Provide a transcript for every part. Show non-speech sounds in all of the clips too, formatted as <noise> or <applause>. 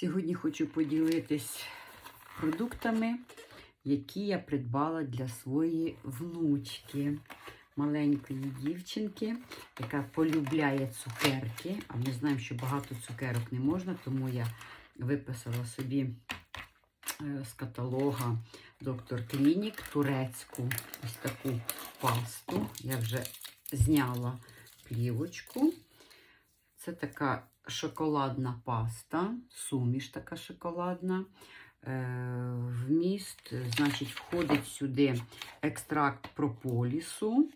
Сьогодні хочу поділитись продуктами, які я придбала для своєї внучки, маленької дівчинки, яка полюбляє цукерки. А ми знаємо, що багато цукерок не можна, тому я виписала собі е, з каталога Доктор Клінік турецьку ось таку пасту. Я вже зняла плівочку. Це така шоколадна паста, суміш така шоколадна. Е, Вміст, значить, входить сюди екстракт прополісу,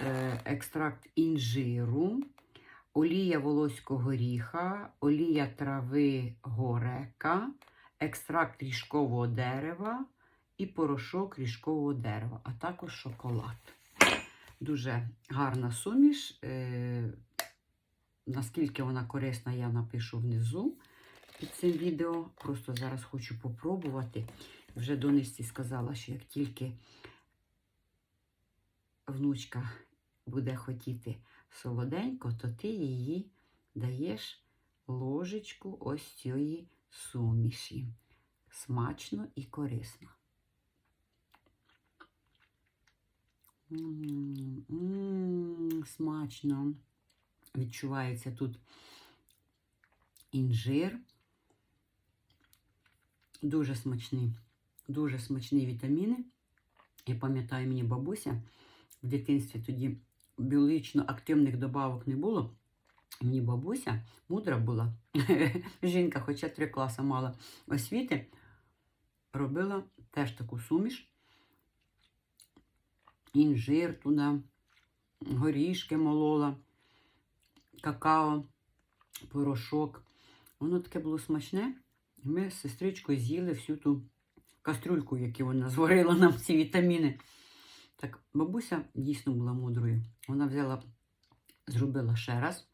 е, екстракт інжиру, олія волоського горіха, олія трави горека, екстракт ріжкового дерева і порошок ріжкового дерева, а також шоколад. Дуже гарна суміш. Наскільки вона корисна, я напишу внизу під цим відео. Просто зараз хочу попробувати. Вже донесці сказала, що як тільки внучка буде хотіти солоденько, то ти її даєш ложечку ось цієї суміші. Смачно і корисно. М-м-м, смачно. Відчувається тут інжир. Дуже смачний, дуже смачні вітаміни. Я пам'ятаю, мені бабуся в дитинстві тоді біологічно активних добавок не було. Мені бабуся мудра була. <laughs> Жінка, хоча три класи мала освіти, робила теж таку суміш. Інжир туди, горішки молола какао, порошок. Воно таке було смачне. Ми з сестричкою з'їли всю ту кастрюльку, яку вона <laughs> зварила нам ці вітаміни. Так, бабуся дійсно була мудрою. Вона взяла, зробила ще раз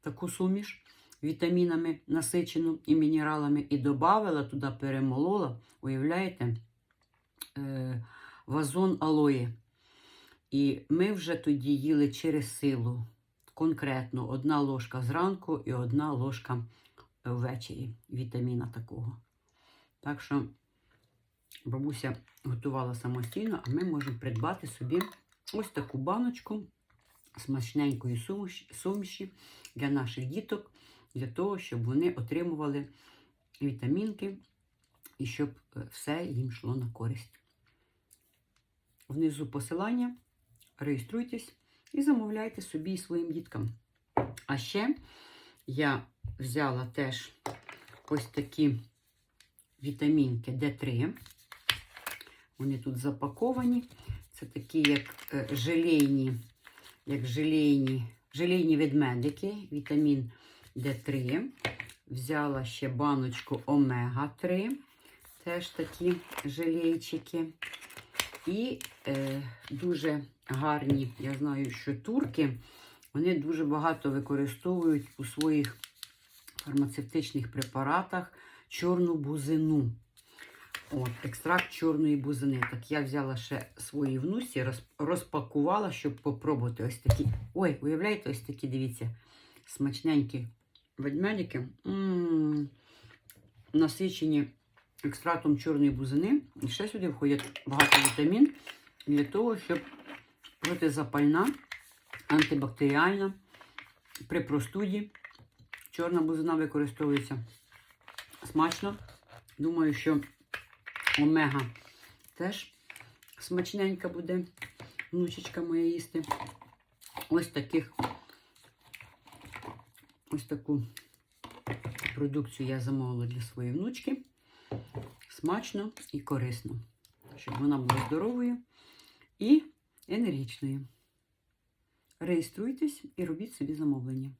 таку суміш вітамінами насичену і мінералами, і додавала туди, перемолола, уявляєте, е, вазон алої. І ми вже тоді їли через силу конкретно одна ложка зранку і одна ложка ввечері вітаміна такого. Так що бабуся готувала самостійно, а ми можемо придбати собі ось таку баночку смачненької суміші для наших діток, для того, щоб вони отримували вітамінки і щоб все їм йшло на користь. Внизу посилання. Реєструйтесь і замовляйте собі і своїм діткам. А ще я взяла теж ось такі вітамінки D3. Вони тут запаковані. Це такі, як е, желейні, як желейні, желейні ведмедики, вітамін D3. Взяла ще баночку омега-3, теж такі желейчики. І е, дуже гарні, я знаю, що турки, вони дуже багато використовують у своїх фармацевтичних препаратах чорну бузину. От, Екстракт чорної бузини. Так я взяла ще свої внусі, розпакувала, щоб попробувати ось такі. Ой, уявляєте, ось такі, дивіться, смачненькі -м, насичені екстрактом чорної бузини. І ще сюди входять багато вітамін для того, щоб протизапальна, антибактеріальна. При простуді чорна бузина використовується смачно. Думаю, що омега теж смачненька буде внучечка моя їсти. Ось таких ось таку продукцію я замовила для своєї внучки. Смачно і корисно, щоб вона була здоровою і енергічною. Реєструйтесь і робіть собі замовлення.